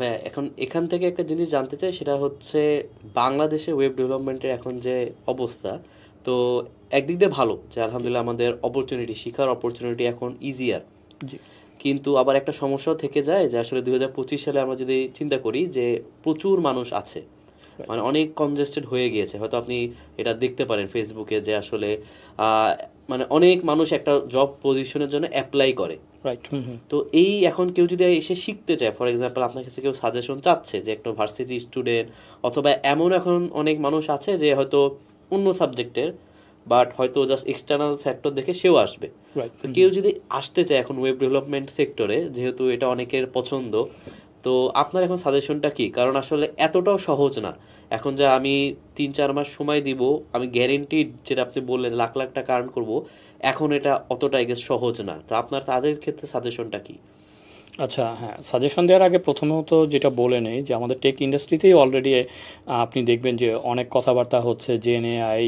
হ্যাঁ এখন এখান থেকে একটা জিনিস জানতে চাই সেটা হচ্ছে বাংলাদেশে ওয়েব ডেভেলপমেন্টের এখন যে অবস্থা তো একদিক দিয়ে ভালো যে আলহামদুলিল্লাহ আমাদের অপরচুনিটি শিখার অপরচুনিটি এখন ইজিয়ার কিন্তু আবার একটা সমস্যাও থেকে যায় যে আসলে দুই হাজার পঁচিশ সালে আমরা যদি চিন্তা করি যে প্রচুর মানুষ আছে মানে অনেক কনজেস্টেড হয়ে গিয়েছে। হয়তো আপনি এটা দেখতে পারেন ফেসবুকে যে আসলে মানে অনেক মানুষ একটা জব পজিশনের জন্য অ্যাপ্লাই করে। রাইট তো এই এখন কেউ যদি এসে শিখতে চায় ফর এক্সাম্পল আপনার কাছে কেউ সাজেশন চাচ্ছে যে একটা ভার্সিটি স্টুডেন্ট অথবা এমন এখন অনেক মানুষ আছে যে হয়তো অন্য সাবজেক্টের বাট হয়তো জাস্ট এক্সটার্নাল ফ্যাক্টর দেখে সেও আসবে। রাইট তো কেউ যদি আসতে চায় এখন ওয়েব ডেভেলপমেন্ট সেক্টরে যেহেতু এটা অনেকের পছন্দ তো আপনার এখন সাজেশনটা কি? কারণ আসলে এতটাও সহজ না। এখন যা আমি তিন, চার মাস সময় দিব, আমি গ্যারেন্টিড যেটা আপনি বললেন, লাখ লাখ টাকা আর্ন করব, এখন এটা অতটা সহজ না। তো আপনার, তাদের ক্ষেত্রে সাজেশনটা কি? আচ্ছা হ্যাঁ সাজেশন দেওয়ার আগে প্রথমত যেটা বলে নেই যে আমাদের টেক ইন্ডাস্ট্রিতেই অলরেডি আপনি দেখবেন যে অনেক কথাবার্তা হচ্ছে জেএনএআই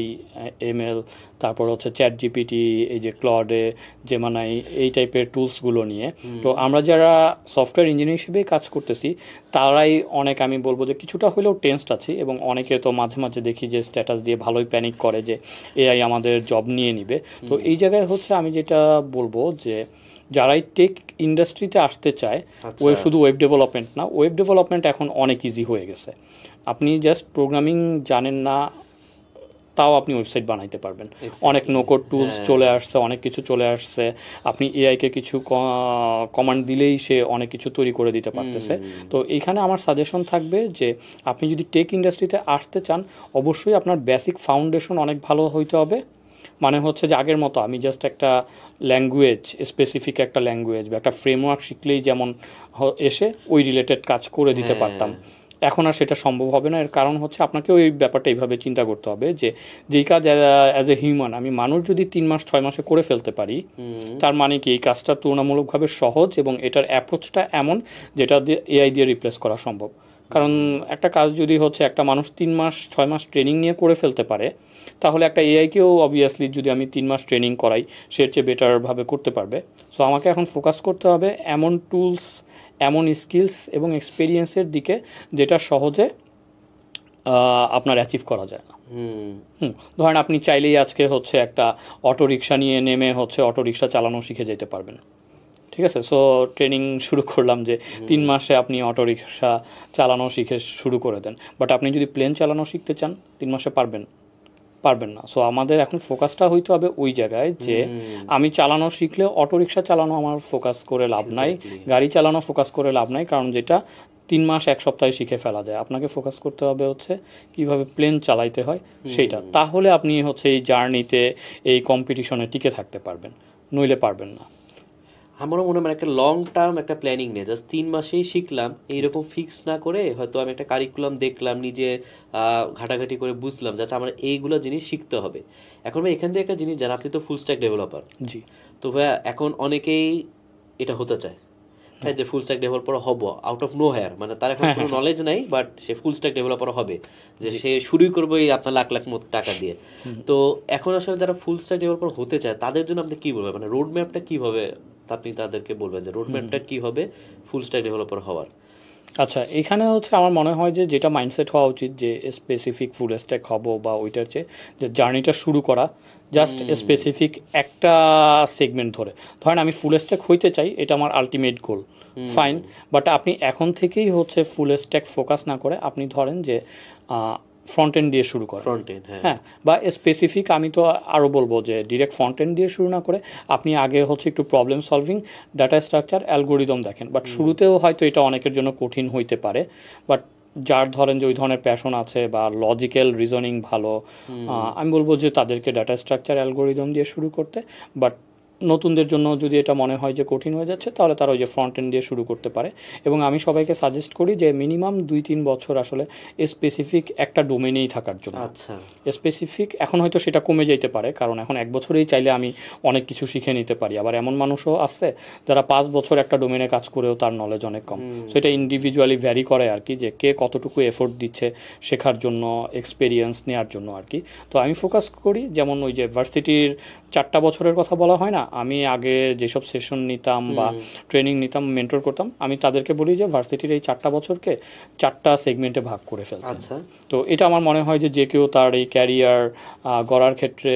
এমএল তারপর হচ্ছে চ্যাট জিপিটি এই যে ক্লডে জেমানাই এই টাইপের টুলসগুলো নিয়ে। তো আমরা যারা সফটওয়্যার ইঞ্জিনিয়ার হিসেবে কাজ করতেছি তারাই অনেক আমি বলব যে কিছুটা হলেও টেন্সড আছি এবং অনেকে তো মাঝে মাঝে দেখি যে স্ট্যাটাস দিয়ে ভালোই প্যানিক করে যে এআই আমাদের জব নিয়ে নিবে। তো এই জায়গায় হচ্ছে আমি যেটা বলব যে যারাই টেক ইন্ডাস্ট্রিতে আসতে চায় আচ্ছা। ওয়েব শুধু ওয়েব ডেভেলপমেন্ট না ওয়েব ডেভেলপমেন্ট এখন অনেক ইজি হয়ে গেছে। আপনি জাস্ট প্রোগ্রামিং জানেন না তাও আপনি ওয়েবসাইট বানাইতে পারবেন। অনেক নোকোড টুলস হ্যাঁ। চলে আসছে অনেক কিছু চলে আসছে। আপনি এআইকে কিছু কমান্ড দিলেই সে অনেক কিছু তৈরি করে দিতে পারতেছে। তো এইখানে আমার সাজেশন থাকবে যে আপনি যদি টেক ইন্ডাস্ট্রিতে আসতে চান অবশ্যই আপনার বেসিক ফাউন্ডেশন অনেক ভালো হইতে হবে। মানে হচ্ছে যে আগের মতো আমি জাস্ট একটা ল্যাঙ্গুয়েজ স্পেসিফিক একটা ল্যাঙ্গুয়েজ বা একটা ফ্রেমওয়ার্ক শিখলেই যেমন এসে ওই রিলেটেড কাজ করে দিতে হ্যাঁ। পারতাম। এখন আর সেটা সম্ভব হবে না এর কারণ হচ্ছে আপনাকে ওই ব্যাপারটা এইভাবে চিন্তা করতে হবে যে যেই কাজ অ্যাজ এ হিউম্যান আমি মানুষ যদি তিন মাস ছয় মাসে করে ফেলতে পারি তার মানে কি এই কাজটা তুলনামূলকভাবে সহজ এবং এটার অ্যাপ্রোচটা এমন যেটা দিয়ে এআই দিয়ে রিপ্লেস করা সম্ভব। কারণ একটা কাজ যদি হচ্ছে একটা মানুষ তিন মাস ছয় মাস ট্রেনিং নিয়ে করে ফেলতে পারে তাহলে একটা এআইকেও অবভিয়াসলি যদি আমি তিন মাস ট্রেনিং করাই সে চেয়ে বেটারভাবে করতে পারবে। সো আমাকে এখন ফোকাস করতে হবে এমন টুলস এমন স্কিলস এবং এক্সপিরিয়েন্সের দিকে যেটা সহজে আপনার অ্যাচিভ করা যায় না। হুম। ধরেন আপনি চাইলেই আজকে হচ্ছে একটা অটো রিক্সা নিয়ে নেমে হচ্ছে অটো রিক্সা চালানো শিখে যেতে পারবেন। ঠিক আছে? সো ট্রেনিং শুরু করলাম যে তিন মাসে আপনি অটো রিক্সা চালানো শিখে শুরু করে দেন। বাট আপনি যদি প্লেন চালানো শিখতে চান তিন মাসে পারবেন। পারবেন না। সো আমাদের এখন ফোকাসটা হইতে হবে ওই জায়গায় যে আমি চালানো শিখলে অটো রিক্সা চালানো আমার ফোকাস করে লাভ নাই। গাড়ি চালানো ফোকাস করে লাভ নাই কারণ যেটা তিন মাস এক সপ্তাহে শিখে ফেলা যায়। আপনাকে ফোকাস করতে হবে হচ্ছে কীভাবে প্লেন চালাইতে হয় সেটা তাহলে আপনি হচ্ছে এই জার্নিতে এই কম্পিটিশনে টিকে থাকতে পারবেন নইলে পারবেন না। আমারও মনে হয় মানে একটা লং টার্ম একটা প্ল্যানিং নেই। জাস্ট তিন মাসেই শিখলাম এইরকম ফিক্স না করে হয়তো আমি একটা কারিকুলাম দেখলাম নিজে ঘাটাঘাটি করে বুঝলাম যাতে আমার এইগুলো জিনিস শিখতে হবে। এখন ভাই এখান থেকে একটা জিনিস জান আপনি তো ফুল স্ট্যাক ডেভেলপার জি। তো ভাইয়া এখন অনেকেই এটা হতে চায়। হ্যাঁ যে ফুল স্ট্যাক ডেভেলপার হব আউট অফ নো হেয়ার মানে তার এখন কোনো নলেজ নাই বাট সে ফুল স্ট্যাক ডেভেলপার হবে। যে সে শুরুই করবে এই আপনার লাখ লাখ মতো টাকা দিয়ে। তো এখন আসলে যারা ফুল স্ট্যাক ডেভেলপার হতে চায় তাদের জন্য আপনি কি বলবেন? মানে রোড ম্যাপটা কীভাবে আপনি তাদেরকে বলবেন যে রোড ম্যাপটা কি হবে? ফুল স্ট্যাক ডেভেলপার হওয়ার। আচ্ছা এখানে হচ্ছে আমার মনে হয় যে যেটা মাইন্ডসেট হওয়া উচিত যে স্পেসিফিক ফুল স্ট্যাক হব বা ওইটার চেয়ে যে জার্নিটা শুরু করা জাস্ট স্পেসিফিক একটা সেগমেন্ট ধরে। ধরেন আমি ফুল স্ট্যাক হইতে চাই এটা আমার আলটিমেট গোল ফাইন বাট আপনি এখন থেকেই হচ্ছে ফুল স্ট্যাক ফোকাস না করে আপনি ধরেন যে ফ্রন্ট এন্ড দিয়ে শুরু করে ফ্রন্ট এন্ড হ্যাঁ। বা স্পেসিফিক আমি তো আরও বলব যে ডিরেক্ট ফন্টেন্ট দিয়ে শুরু না করে আপনি আগে হচ্ছে একটু problem solving data structure algorithm দেখেন। বাট শুরুতেও হয়তো এটা অনেকের জন্য কঠিন হইতে পারে। বাট যার ধরেন যে ওই ধরনের প্যাশন আছে বা লজিক্যাল রিজনিং ভালো আমি বলব যে তাদেরকে ডাটা স্ট্রাকচার অ্যালগোরিদম দিয়ে শুরু করতে। বাট নতুনদের জন্য যদি এটা মনে হয় যে কঠিন হয়ে যাচ্ছে তাহলে তারা ওই যে ফ্রন্ট এন্ড দিয়ে শুরু করতে পারে। এবং আমি সবাইকে সাজেস্ট করি যে মিনিমাম দুই তিন বছর আসলে স্পেসিফিক একটা ডোমেনেই থাকার জন্য। আচ্ছা। স্পেসিফিক এখন হয়তো সেটা কমে যেতে পারে কারণ এখন এক বছরেই চাইলে আমি অনেক কিছু শিখে নিতে পারি। আবার এমন মানুষও আছে যারা পাঁচ বছর একটা ডোমেনে কাজ করেও তার নলেজ অনেক কম। সো এটা ইন্ডিভিজুয়ালি ভ্যারি করে আর কি যে কে কতটুকু এফোর্ট দিচ্ছে শেখার জন্য এক্সপেরিয়েন্স নেওয়ার জন্য আর কি। তো আমি ফোকাস করি যেমন ওই যে ভার্সিটির চারটা বছরের কথা বলা হয় না আমি আগে যেসব সেশন নিতাম বা ট্রেনিং নিতাম মেন্টর করতাম আমি তাদেরকে বলি যে ভার্সিটির এই চারটা বছরকে চারটা সেগমেন্টে ভাগ করে ফেলতে। আচ্ছা। তো এটা আমার মনে হয় যে যে কেউ তার এই ক্যারিয়ার গড়ার ক্ষেত্রে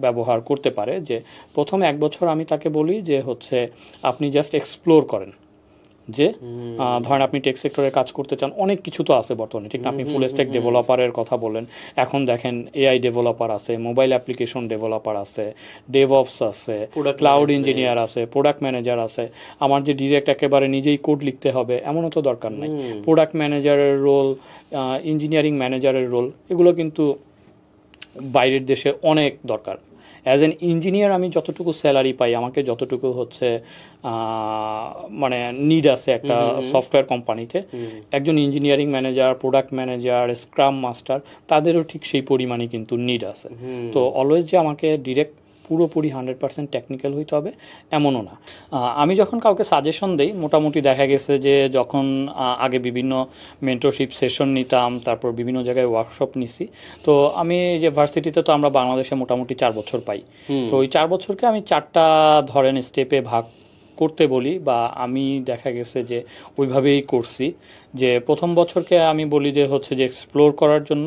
ব্যবহার করতে পারে যে প্রথম এক বছর আমি তাকে বলি যে হচ্ছে আপনি জাস্ট এক্সপ্লোর করেন। যে ধরেন আপনি টেক সেক্টরে কাজ করতে চান অনেক কিছু তো আছে বর্তমানে ঠিক না? আপনি ফুল স্টেক ডেভেলপারের কথা বলেন এখন দেখেন এআই ডেভেলপার আছে মোবাইল অ্যাপ্লিকেশন ডেভেলপার আছে ডেভঅপস আছে ক্লাউড ইঞ্জিনিয়ার আছে। প্রোডাক্ট ম্যানেজার আছে। আমার যে ডিরেক্ট একেবারে নিজেই কোড লিখতে হবে এমনও তো দরকার নাই। প্রোডাক্ট ম্যানেজারের রোল ইঞ্জিনিয়ারিং ম্যানেজারের রোল এগুলো কিন্তু বাইরের দেশে অনেক দরকার। অ্যাজ এন ইঞ্জিনিয়ার আমি যতটুকু স্যালারি পাই আমাকে যতটুকু হচ্ছে মানে নিড আছে একটা সফটওয়্যার কোম্পানিতে একজন engineering manager product manager scrum master তাদেরও ঠিক সেই পরিমাণে কিন্তু নিড আছে। তো অলওয়েজ যে আমাকে ডিরেক্ট পুরোপুরি হান্ড্রেড পার্সেন্ট টেকনিক্যাল হইতে হবে এমনও না। আমি যখন কাউকে সাজেশন দেই মোটামুটি দেখা গেছে যে যখন আগে বিভিন্ন মেন্টরশিপ সেশন নিতাম তারপর বিভিন্ন জায়গায় ওয়ার্কশপ নিছি তো আমি যে ভার্সিটিতে তো আমরা বাংলাদেশে মোটামুটি চার বছর পাই। তো ওই চার বছরকে আমি চারটা ধরেন স্টেপে ভাগ করতে বলি বা আমি দেখা গেছে যে ওইভাবেই করছি যে প্রথম বছরকে আমি বলি যে হচ্ছে যে এক্সপ্লোর করার জন্য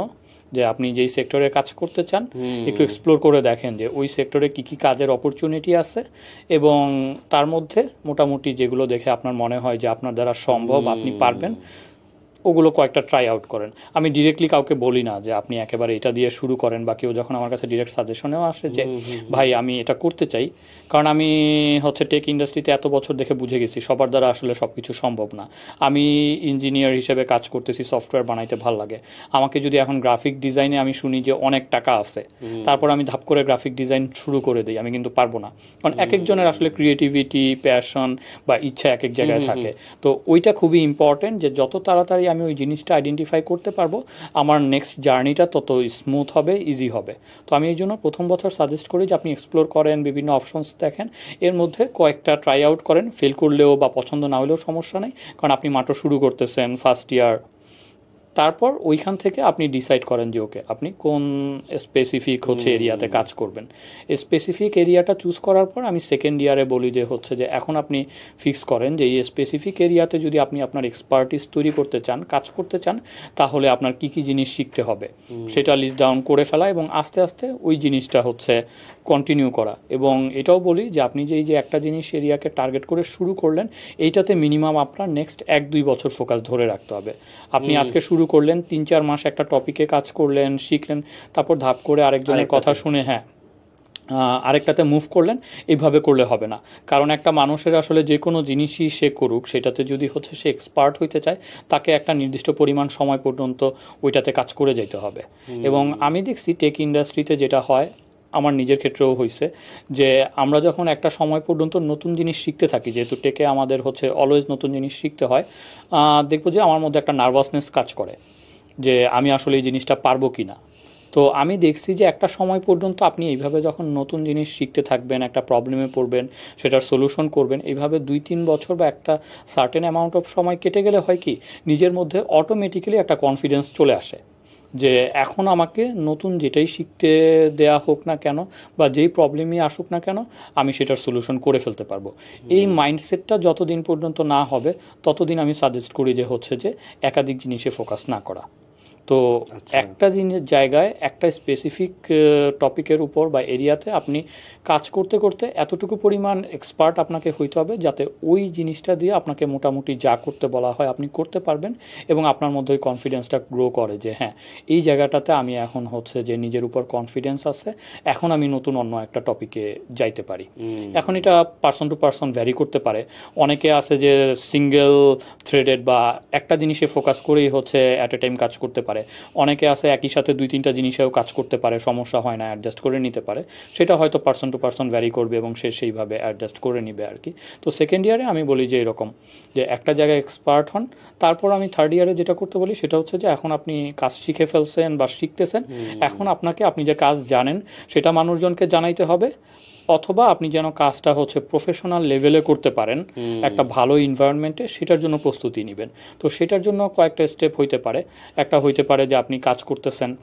যে আপনি যেই সেক্টরে কাজ করতে চান একটু এক্সপ্লোর করে দেখেন যে ওই সেক্টরে কি কি কাজের অপরচুনিটি আছে এবং তার মধ্যে মোটামুটি যেগুলো দেখে আপনার মনে হয় যে আপনার দ্বারা সম্ভব আপনি পারবেন। ওগুলো কয়েকটা ট্রাই আউট করেন। আমি ডিরেক্টলি কাউকে বলি না যে আপনি একেবারে এটা দিয়ে শুরু করেন বা কেউ যখন আমার কাছে ডিরেক্ট সাজেশনেও আসে যে ভাই আমি এটা করতে চাই। কারণ আমি হচ্ছে টেক ইন্ডাস্ট্রিতে এত বছর দেখে বুঝে গেছি সবার দ্বারা আসলে সব কিছু সম্ভব না। আমি ইঞ্জিনিয়ার হিসেবে কাজ করতেছি সফটওয়্যার বানাইতে ভালো লাগে। আমাকে যদি এখন গ্রাফিক ডিজাইনে আমি শুনি যে অনেক টাকা আছে তারপর আমি ধাপ করে গ্রাফিক ডিজাইন শুরু করে দিই আমি কিন্তু পারব না। কারণ এক একজনের আসলে ক্রিয়েটিভিটি প্যাশন বা ইচ্ছা এক এক জায়গায় থাকে। তো ওইটা খুবই ইম্পর্টেন্ট যে যত তাড়াতাড়ি আমি ওই জিনিসটা আইডেন্টিফাই করতে পারব। আমার নেক্সট জার্নিটা তত স্মুথ হবে ইজি হবে। তো আমি এই জন্য প্রথম বছর সাজেস্ট করি যে আপনি এক্সপ্লোর করেন, বিভিন্ন অপশনস দেখেন। এর মধ্যে কয়েকটা ট্রাই আউট করেন। ফেল করলেও বা পছন্দ না হলেও সমস্যা নেই। কারণ আপনি মাত্র শুরু করতেছেন ফার্স্ট ইয়ার তারপর ওইখান থেকে আপনি ডিসাইড করেন যে ওকে আপনি কোন স্পেসিফিক হচ্ছে এরিয়াতে কাজ করবেন। স্পেসিফিক এরিয়াটা চুজ করার পর আমি সেকেন্ড ইয়ারে বলি যে হচ্ছে যে এখন আপনি ফিক্স করেন যে এই স্পেসিফিক এরিয়াতে যদি আপনি আপনার এক্সপার্টিস তৈরি করতে চান কাজ করতে চান তাহলে আপনার কি কি জিনিস শিখতে হবে? সেটা লিস্ট ডাউন করে ফেলা এবং আস্তে আস্তে ওই জিনিসটা হচ্ছে কন্টিনিউ করা। এবং এটাও বলি যে আপনি যে এই যে একটা জিনিস এরিয়াকে টার্গেট করে শুরু করলেন এইটাতে মিনিমাম আপনার নেক্সট এক দুই বছর ফোকাস ধরে রাখতে হবে। আপনি আজকে শুরু করলেন তিন চার মাস একটা টপিকে কাজ করলেন শিখলেন তারপর ধাপ করে আরেকজনের কথা শুনে হ্যাঁ আরেকটাতে মুভ করলেন এইভাবে করলে হবে না। কারণ একটা মানুষের আসলে যে কোনো জিনিসই সে করুক সেটাতে যদি হচ্ছে সে এক্সপার্ট হইতে চায় তাকে একটা নির্দিষ্ট পরিমাণ সময় পর্যন্ত ওইটাতে কাজ করে যেতে হবে। এবং আমি দেখছি টেক ইন্ডাস্ট্রিতে যেটা হয় আমার নিজের ক্ষেত্রেও হয়েছে যে আমরা যখন একটা সময় পর্যন্ত নতুন জিনিস শিখতে থাকি, যেহেতু টেকে আমাদের হচ্ছে অলওয়েজ নতুন জিনিস শিখতে হয় দেখব যে আমার মধ্যে একটা নার্ভাসনেস কাজ করে, যে আমি আসলে এই জিনিসটা পারব কি না তো আমি দেখছি যে একটা সময় পর্যন্ত আপনি এইভাবে যখন নতুন জিনিস শিখতে থাকবেন, একটা প্রবলেমে পড়বেন, সেটার সলিউশন করবেন, এইভাবে দুই তিন বছর বা একটা সার্টেন অ্যামাউন্ট অফ সময় কেটে গেলে হয় কি, নিজের মধ্যে অটোমেটিক্যালি একটা কনফিডেন্স চলে আসে। যে এখন আমাকে নতুন যেটাই শিখতে দেয়া হোক না কেন বা যেই প্রবলেমই আসুক না কেন আমি সেটার সলিউশন করে ফেলতে পারব। এই মাইন্ডসেটটা যতদিন পর্যন্ত না হবে ততদিন আমি সাজেস্ট করি যে হচ্ছে যে একাধিক জিনিসে ফোকাস না করা। তো আচ্ছা। একটা জিনিস জায়গায় একটা স্পেসিফিক টপিকের উপর বা এরিয়াতে আপনি কাজ করতে করতে এতটুকু পরিমাণ এক্সপার্ট আপনাকে হইতে হবে যাতে ওই জিনিসটা দিয়ে আপনাকে মোটামুটি যা করতে বলা হয় আপনি করতে পারবেন এবং আপনার মধ্যে ওই কনফিডেন্সটা গ্রো করে যে হ্যাঁ এই জায়গাটাতে আমি এখন হচ্ছে যে নিজের উপর কনফিডেন্স আছে এখন আমি নতুন অন্য একটা টপিকে যাইতে পারি। এখন এটা পার্সন টু পার্সন ভ্যারি করতে পারে। অনেকে আছে যে সিঙ্গেল থ্রেডেড বা একটা জিনিসে ফোকাস করেই হচ্ছে অ্যাট এ টাইম কাজ করতে পারে। অনেকে আছে একই সাথে দুই তিনটা জিনিসেও কাজ করতে পারে সমস্যা হয় না অ্যাডজাস্ট করে নিতে পারে। সেটা হয়তো পার্সন টু পার্সন ভ্যারি করবে এবং সে সেইভাবে অ্যাডজাস্ট করে নিবে আর কি। তো সেকেন্ড ইয়ারে আমি বলি যে এরকম যে একটা জায়গায় এক্সপার্ট হন তারপর আমি থার্ড ইয়ারে যেটা করতে বলি সেটা হচ্ছে যে এখন আপনি কাজ শিখে ফেলছেন বা শিখতেছেন এখন আপনাকে আপনি যে কাজ জানেন সেটা মানুষজনকে জানাইতে হবে। অথবা আপনি যেন কাজটা হচ্ছে প্রফেশনাল লেভেলে করতে পারেন একটা ভালো ইনভায়রনমেন্টে সেটার জন্য প্রস্তুতি নেবেন। তো সেটার জন্য কয়েকটা স্টেপ হইতে পারে। একটা হইতে পারে যে আপনি কাজ করতেছেন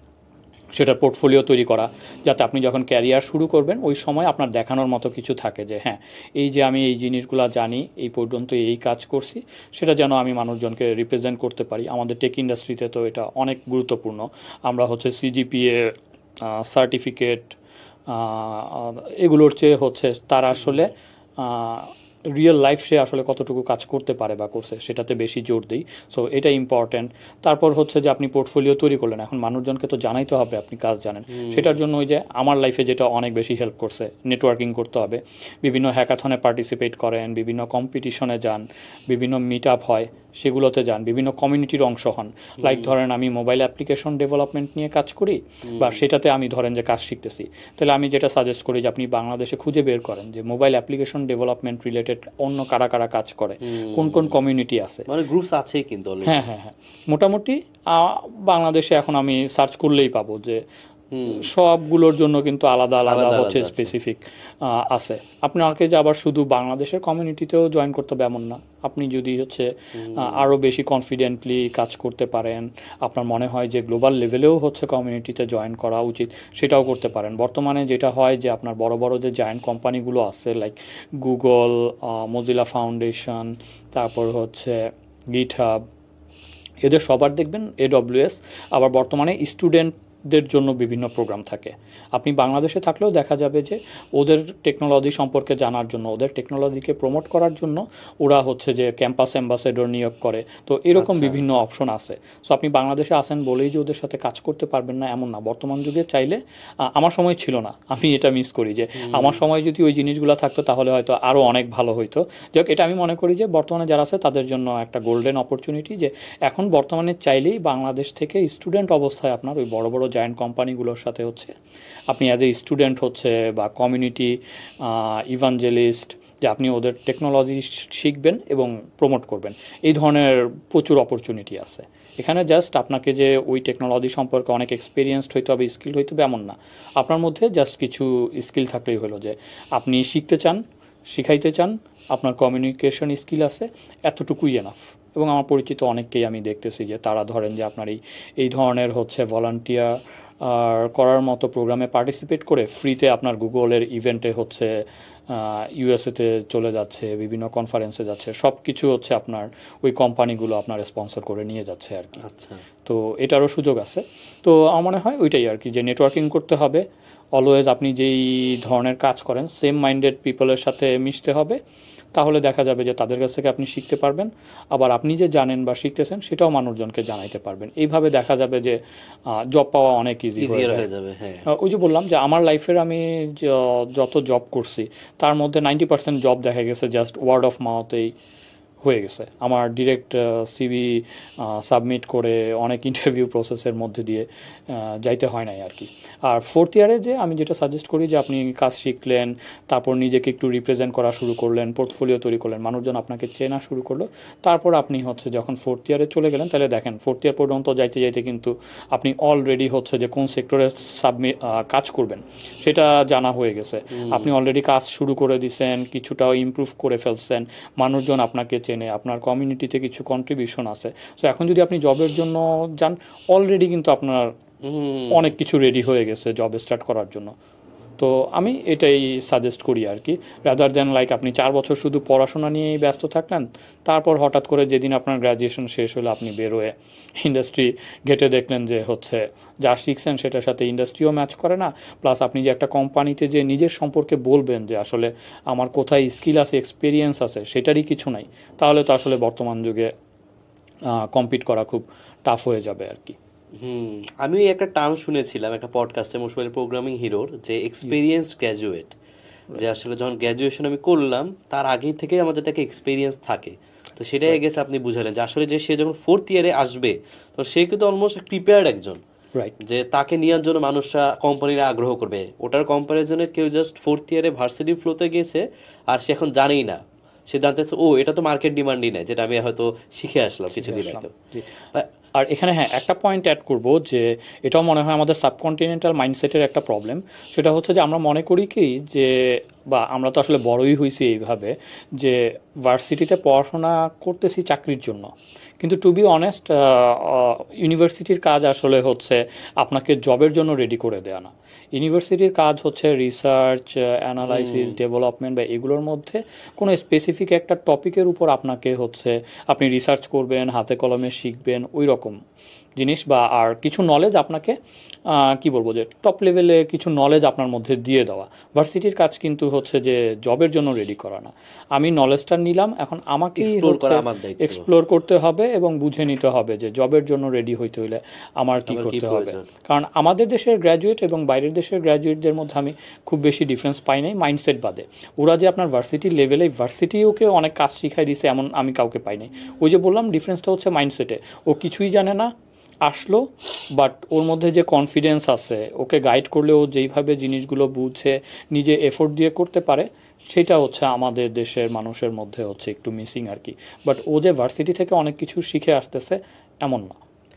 সেটা পোর্টফোলিও তৈরি করা যাতে আপনি যখন ক্যারিয়ার শুরু করবেন ওই সময় আপনার দেখানোর মতো কিছু থাকে যে হ্যাঁ এই যে আমি এই জিনিসগুলো জানি এই পর্যন্ত এই কাজ করছি সেটা যেন আমি মানুষজনকে রিপ্রেজেন্ট করতে পারি। আমাদের টেক ইন্ডাস্ট্রিতে তো এটা অনেক গুরুত্বপূর্ণ। আমরা হচ্ছে সিজিপিএ সার্টিফিকেট এগুলোর চেয়ে হচ্ছে তারা আসলে রিয়েল লাইফ সে আসলে কতটুকু কাজ করতে পারে বা করছে সেটাতে বেশি জোর দিই। সো এটা ইম্পর্ট্যান্ট তারপর হচ্ছে যে আপনি পোর্টফোলিও তৈরি করলেন এখন মানুষজনকে তো জানাইতে হবে আপনি কাজ জানেন। সেটার জন্য ওই যে আমার লাইফে যেটা অনেক বেশি হেল্প করছে নেটওয়ার্কিং করতে হবে। বিভিন্ন হ্যাকাথনে পার্টিসিপেট করেন বিভিন্ন কম্পিটিশনে যান বিভিন্ন মিট আপ হয় সেগুলোতে যান বিভিন্ন কমিউনিটির অংশ হন। লাইক ধরেন আমি মোবাইল অ্যাপ্লিকেশন ডেভেলপমেন্ট নিয়ে কাজ করি বা সেটাতে আমি ধরেন যে কাজ শিখতেছি। তাহলে আমি যেটা সাজেস্ট করি যে আপনি বাংলাদেশে খুঁজে বের করেন যে মোবাইল অ্যাপ্লিকেশন ডেভেলপমেন্ট রিলেটেড অন্য কারা কারা কাজ করে কোন কোন কমিউনিটি আছে। মানে গ্রুপস আছেই কিন্তু হ্যাঁ হ্যাঁ হ্যাঁ। মোটামুটি আহ, বাংলাদেশে এখন আমি সার্চ করলেই পাবো যে সবগুলোর জন্য কিন্তু আলাদা আলাদা হচ্ছে। স্পেসিফিক আছে। আপনাকে যে আবার শুধু বাংলাদেশের কমিউনিটিতেও জয়েন করতে হবে এমন না। আপনি যদি হচ্ছে আরও বেশি কনফিডেন্টলি কাজ করতে পারেন আপনার মনে হয় যে গ্লোবাল লেভেলেও হচ্ছে কমিউনিটিতে জয়েন করা উচিত সেটাও করতে পারেন। বর্তমানে যেটা হয় যে আপনার বড় বড় যে জায়ান্ট কোম্পানিগুলো আছে লাইক গুগল মজিলা ফাউন্ডেশন তারপর হচ্ছে গিটহাব এদের সবার দেখবেন এডব্লিউএস আবার বর্তমানে স্টুডেন্টদের জন্য বিভিন্ন প্রোগ্রাম থাকে। আপনি বাংলাদেশে থাকলেও দেখা যাবে যে ওদের টেকনোলজি সম্পর্কে জানার জন্য ওদের টেকনোলজিকে প্রমোট করার জন্য ওরা হচ্ছে যে ক্যাম্পাস অ্যাম্বাসেডর নিয়োগ করে। তো এরকম বিভিন্ন অপশন আছে। সো আপনি বাংলাদেশে আসেন বলেই যে ওদের সাথে কাজ করতে পারবেন না এমন না। বর্তমান যুগে চাইলে আমার সময় ছিল না। আমি এটা মিস করি যে আমার সময় যদি ওই জিনিসগুলো থাকতো তাহলে হয়তো আরও অনেক ভালো হইতো। যাক এটা আমি মনে করি যে বর্তমানে যারা আছে তাদের জন্য একটা গোল্ডেন অপরচুনিটি যে এখন বর্তমানে চাইলেই বাংলাদেশ থেকে স্টুডেন্ট অবস্থায় আপনার ওই বড় বড় জায়ান্ট কোম্পানিগুলোর সাথে হচ্ছে। আপনি অ্যাজ এ স্টুডেন্ট হচ্ছে বা কমিউনিটি ইভাঞ্জেলিস্ট যে আপনি ওদের টেকনোলজি শিখবেন এবং প্রমোট করবেন। এই ধরনের প্রচুর অপরচুনিটি আছে। এখানে জাস্ট আপনাকে যে ওই টেকনোলজি সম্পর্কে অনেক এক্সপিরিয়েন্সড হইতে হবে স্কিল হইতে হবে, এমন না। আপনার মধ্যে জাস্ট কিছু স্কিল থাকলেই হলো যে, আপনি শিখতে চান, শিখাইতে চান, আপনার কমিউনিকেশন স্কিল আছে, এতটুকুই এনাফ এবং আমার পরিচিত অনেককেই আমি দেখতেছি যে তারা ধরেন যে আপনার এই এই ধরনের হচ্ছে ভলান্টিয়ার আর করার মতো প্রোগ্রামে পার্টিসিপেট করে ফ্রিতে আপনার গুগলের ইভেন্টে হচ্ছে ইউএসএতে চলে যাচ্ছে বিভিন্ন কনফারেন্সে যাচ্ছে সব কিছু হচ্ছে আপনার ওই কোম্পানিগুলো আপনার স্পন্সর করে নিয়ে যাচ্ছে আর কি। আচ্ছা। তো এটারও সুযোগ আছে। তো আমার মনে হয় ওইটাই আর কি যে নেটওয়ার্কিং করতে হবে অলওয়েজ আপনি যেই ধরনের কাজ করেন সেম মাইন্ডেড পিপলের সাথে মিশতে হবে। তাহলে দেখা যাবে যে তাদের কাছ থেকে আপনি শিখতে পারবেন। আবার আপনি যে জানেন বা শিখতেছেন সেটাও মানুষজনকে জানাইতে পারবেন। এইভাবে দেখা যাবে যে জব পাওয়া অনেক ইজি হয়ে হয়ে যাবে হ্যাঁ। ওই যে বললাম যে আমার লাইফের আমি যত জব করছি তার মধ্যে নাইনটি পার্সেন্ট জব দেখা গেছে জাস্ট ওয়ার্ড অফ মাউথেই হয়ে গেছে। আমার ডিরেক্ট সিভি সাবমিট করে অনেক ইন্টারভিউ প্রসেসের মধ্যে দিয়ে যাইতে হয় নাই আর কি। আর ফোর্থ ইয়ারে যে আমি যেটা সাজেস্ট করি যে আপনি কাজ শিখলেন তারপর নিজেকে একটু রিপ্রেজেন্ট করা শুরু করলেন পোর্টফোলিও তৈরি করলেন মানুষজন আপনাকে চেনা শুরু করল তারপর আপনি হচ্ছে যখন ফোর্থ ইয়ারে চলে গেলেন তাহলে দেখেন ফোর্থ ইয়ার পর্যন্ত যাইতে যাইতে কিন্তু আপনি অলরেডি হচ্ছে যে কোন সেক্টরে সাবমিট কাজ করবেন সেটা জানা হয়ে গেছে। আপনি অলরেডি কাজ শুরু করে দিছেন কিছুটা ইমপ্রুভ করে ফেলছেন মানুষজন আপনাকে চেনে আপনার কমিউনিটিতে কিছু কন্ট্রিবিউশন আছে। সো এখন যদি আপনি জবের জন্য যান অলরেডি কিন্তু আপনার অনেক কিছু রেডি হয়ে গেছে জব স্টার্ট করার জন্য। তো আমি এটাই সাজেস্ট করি আর কি। রাদার দেন লাইক আপনি চার বছর শুধু পড়াশোনা নিয়েই ব্যস্ত থাকলেন, তারপর হঠাৎ করে যেদিন আপনার গ্র্যাজুয়েশন শেষ হলো আপনি বেরোয় ইন্ডাস্ট্রি ঘেটে দেখলেন যে হচ্ছে যা শিখছেন সেটার সাথে ইন্ডাস্ট্রিও ম্যাচ করে না। প্লাস আপনি যে একটা কোম্পানিতে যে নিজের সম্পর্কে বলবেন যে আসলে আমার কোথায় স্কিল আছে এক্সপিরিয়েন্স আছে, সেটারই কিছু নাই, তাহলে তো আসলে বর্তমান যুগে কম্পিট করা খুব টাফ হয়ে যাবে আর কি। হুম আমি একটা টার্ম শুনেছিলাম একটা পডকাস্টে মোবাইল প্রোগ্রামিং হিরোর যে এক্সপিরিয়েন্স গ্র্যাজুয়েট যে আসলে যখন গ্র্যাজুয়েশন আমি করলাম তার আগে থেকে আমাদের একটা এক্সপিরিয়েন্স থাকে। তো সেটাই গেছে আপনি বুঝালেন যে আসলে যে সে যখন ফোর্থ ইয়ারে আসবে তো সে কিন্তু অলমোস্ট প্রিপেয়ার্ড একজন। রাইট যে তাকে নেওয়ার জন্য মানুষরা কোম্পানিরা আগ্রহ করবে। ওটার কম্পারিজনে কেউ জাস্ট ফোর্থ ইয়ারে ভার্সিটি ফ্লোতে গেছে আর সে এখন জানেই না। সে জানতেছে ও এটা তো মার্কেট ডিমান্ডই নেই যেটা আমি হয়তো শিখে আসলাম কিছুদিন আগে। আর এখানে হ্যাঁ একটা পয়েন্ট অ্যাড করব যে এটাও মনে হয় আমাদের সাবকন্টিনেন্টাল মাইন্ডসেটের একটা প্রবলেম সেটা হচ্ছে যে আমরা মনে করি কি যে, বা আমরা তো আসলে বড়ই হয়েছি এইভাবে যে ভার্সিটিতে পড়াশোনা করতেছি চাকরির জন্য। কিন্তু টু বি অনেস্ট ইউনিভার্সিটির কাজ আসলে হচ্ছে আপনাকে জবের জন্য রেডি করে দেওয়া না। ইউনিভার্সিটির কাজ হচ্ছে রিসার্চ অ্যানালাইসিস ডেভেলপমেন্ট বা এগুলোর মধ্যে কোনো স্পেসিফিক একটা টপিকের উপর আপনাকে হচ্ছে আপনি রিসার্চ করবেন হাতে কলমে শিখবেন ওই রকম জিনিস বা আর কিছু নলেজ আপনাকে কি বলব যে টপ লেভেলে কিছু নলেজ আপনার মধ্যে দিয়ে দেওয়া। ভার্সিটির কাজ কিন্তু হচ্ছে যে জবের জন্য রেডি করা না। আমি নলেজটা নিলাম এখন আমাকে এক্সপ্লোর করতে হবে এবং বুঝে নিতে হবে যে জবের জন্য রেডি হইতে হইলে আমার কি করতে হবে। কারণ আমাদের দেশের গ্র্যাজুয়েট এবং বাইরের দেশের গ্র্যাজুয়েটদের মধ্যে আমি খুব বেশি ডিফারেন্স পাই নাই মাইন্ডসেট বাদে। ওরা যে আপনার ভার্সিটি লেভেলে ভার্সিটি ওকে অনেক কাজ শিখাই দিছে এমন আমি কাউকে পাই নাই। ওই যে বললাম ডিফারেন্সটা হচ্ছে মাইন্ডসেটে ও কিছুই জানে না আসলো বাট ওর মধ্যে যে কনফিডেন্স আছে, ওকে গাইড করলে ও যেইভাবে জিনিসগুলো বুঝে, নিজে এফোর্ট দিয়ে করতে পারে, সেটা হচ্ছে আমাদের দেশের মানুষের মধ্যে হচ্ছে একটু মিসিং আর কি। বাট ও যে ভার্সিটি থেকে অনেক কিছু শিখে আসতেছে, এমন না।